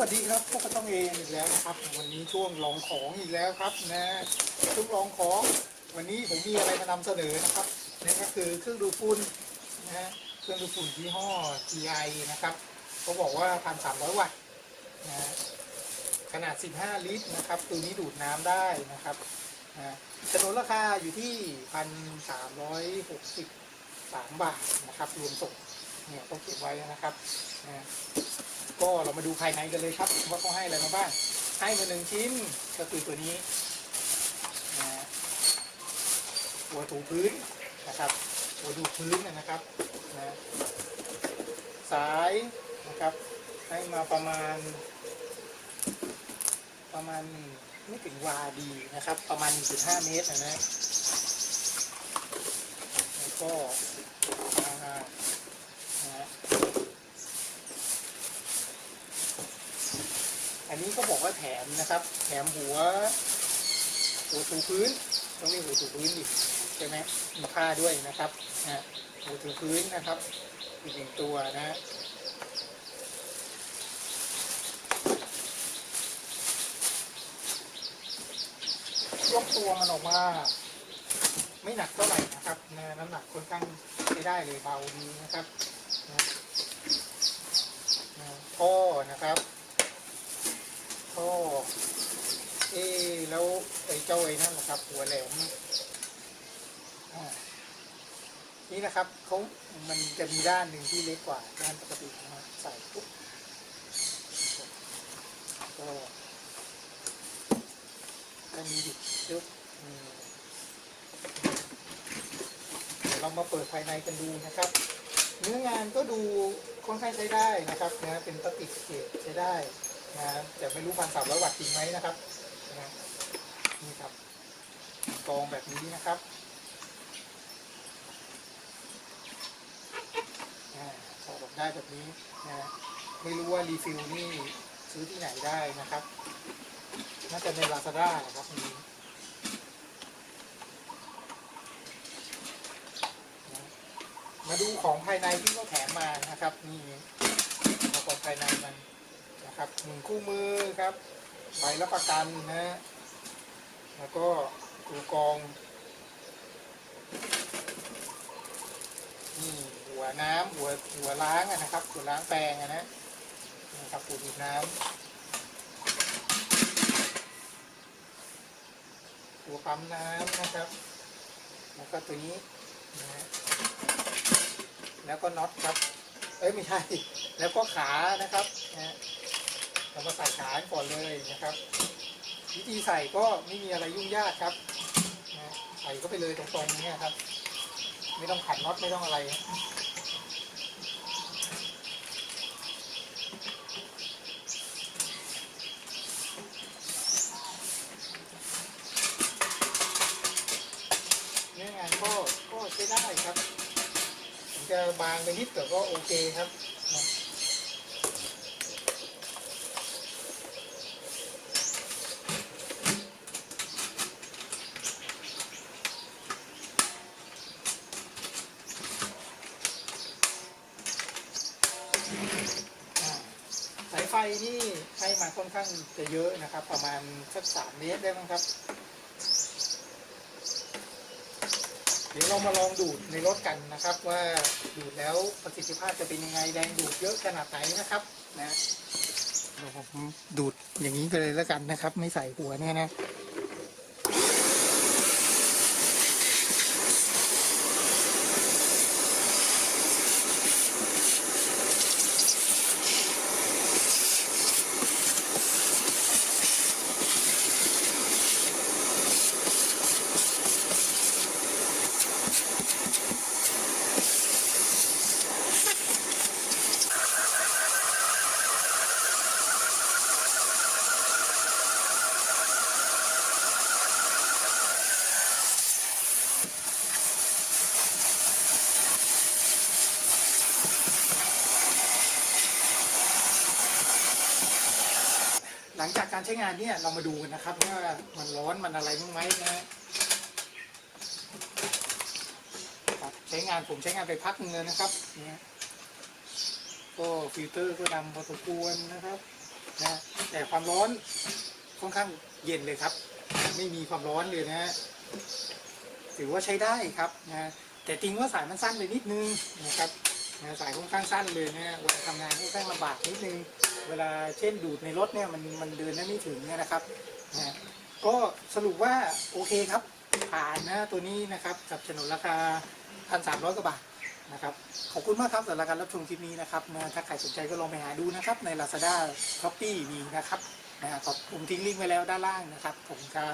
วัสดีครับพวกก็ต้องเองอีกแล้วนะครับ วันนี้ช่วงลองของอีกแล้วครับนะช่วงลองของวันนี้ผมมีอะไรมานำเสนอนะครับนั่นก็คือเครื่องดูดฝุ่นนะฮะเครื่องดูดฝุ่นยี่ห้อ TI นะครับเขาบอกว่า1,300วัตต์นะฮะขนาด 15 ลิตรนะครับตัวนี้ดูดน้ำได้นะครับนะจำนวนราคาอยู่ที่1,363บาทนะครับรวมส่งเนี่ยต้องเก็บไว้นะครับนะ ก็เรามาดูภายในกันเลยครับว่าเขาให้อะไรมาบ้างให้มาหนึ่งชิ้นก็คือตัวนี้นะหัวถูพื้นนะครับหัวดูพื้นนะครับนะสายนะครับให้มาประมาณ ประมาณไม่ถึงวาดีนะครับ ประมาณ 1.5 เมตรนะนะแล้วก็อ่านะฮะ อั นี้ก็บอกว่าแถมนะครับ แถมหัว หัวถูพื้นต้องเรียกหัวถูพื้นดิใช่ไหมมีผ้าด้วยนะครับนะหัวถูพื้นนะครับอีกหนึ่งตัวนะฮะยกตัวมันออกมา ไม่หนักเท่าไหร่นะครับนะน้ำหนักค่อนข้างใช้ได้เลยเบาดีนะครับนะนะท่อนะครับ ท่อเอ๊ะ แล้วไอ้เจ้าไอ้นั่นนะครับ หัวแหลมนี่นะครับเขามันจะมีด้านหนึ่งที่เล็กกว่าด้านปกตินะใส่ปุ๊บก็ก็มีดิจุ๊บเดี๋ยวเรามาเปิดภายในกันดูนะครับ เนื้องานก็ดูค่อนข้างใช้ได้นะครับนะเป็นพลาสติเกรดใช้ได้นะแต่ไม่รู้พันสามร้อยวัตต์จริงไหมนะครับนะ นี่ครับกองแบบนี้นะครับอ่าถอดออกได้แบบนี้นะไม่รู้ว่ารีฟิลนี่ซื้อที่ไหนได้นะครับ น่าจะในลาซาด้านะครับมีนะมาดูของภายในที่เขาแถมมานะครับ นี่ของภายในมันนะครับหนึ่งคู่มือครับ ใบรับประกันนะ แล้วก็ตัวกรองนี่หัวน้ำหัวหัวล้างนะครับ หัวล้างแปรงนะนะครับปูดูดน้ำตัวปั๊มน้ำนะครับ แล้วก็ตัวนี้นะแล้วก็น็อตครับ เอ้ยไม่ใช่ แล้วก็ขานะครับนะฮะเรามาใส่ขาก่อนเลยนะครับ วิธีใส่ก็ไม่มีอะไรยุ่งยากครับนะใส่ก็ไปเลยตรงๆเนี่ยครับ ไม่ต้องขัดน็อตไม่ต้องอะไรเนื้องานก็ก็ใช้ได้ครับถึงจะบางไปนิดแต่ก็โอเคครับนะอ่าสายไฟ นี่ให้มาค่อนข้างจะเยอะนะครับ ประมาณสักสามเมตรได้มั้งครับ เดี๋ยวเรามาลองดูดในรถกันนะครับ ว่าดูดแล้วประสิทธิภาพจะเป็นยังไงแรงดูดเยอะขนาดไหนนะครับนะผมดูดอย่างนี้ไปเลยแล้วกันนะครับ ไม่ใส่หัวเนี่ยนะ หลังจากการใช้งานเนี่ยเรามาดูกันนะครับว่ามันร้อนมันอะไรบ้างไหมนะฮะครับใช้งานผมใช้งานไปพักหนึงเลยนะครับเนี่ยก็ฟิลเตอร์ก็ดำพอสมควรนะครับนะแต่ความร้อนค่อนข้างเย็นเลยครับ ไม่มีความร้อนเลยนะฮะถือว่าใช้ได้ครับนะแต่จริงว่าสายมันสั้นไปนิดนึงนะครับ นะสายค่อนข้างสั้นเลยนะเวลาทำงานค่อนข้างลำบากนิดนึง เวลาเช่นดูดในรถเนี่ยมันมันเดินได้ไม่ถึงเนี่ยนะครับนะก็สรุปว่าโอเคครับผ่านนะตัวนี้นะครับกับฉนวนราคาพันสามร้อยกว่าบาทนะครับขอบคุณมากครับสำหรับการรับชมคลิปนี้นะครับนะถ้าใครสนใจก็ลองไปหาดูนะครับใน Lazada s h o p e e มีนะครับนะขอบผมทิ้งลิงก์ไว้แล้วด้านล่างนะครับผมจะ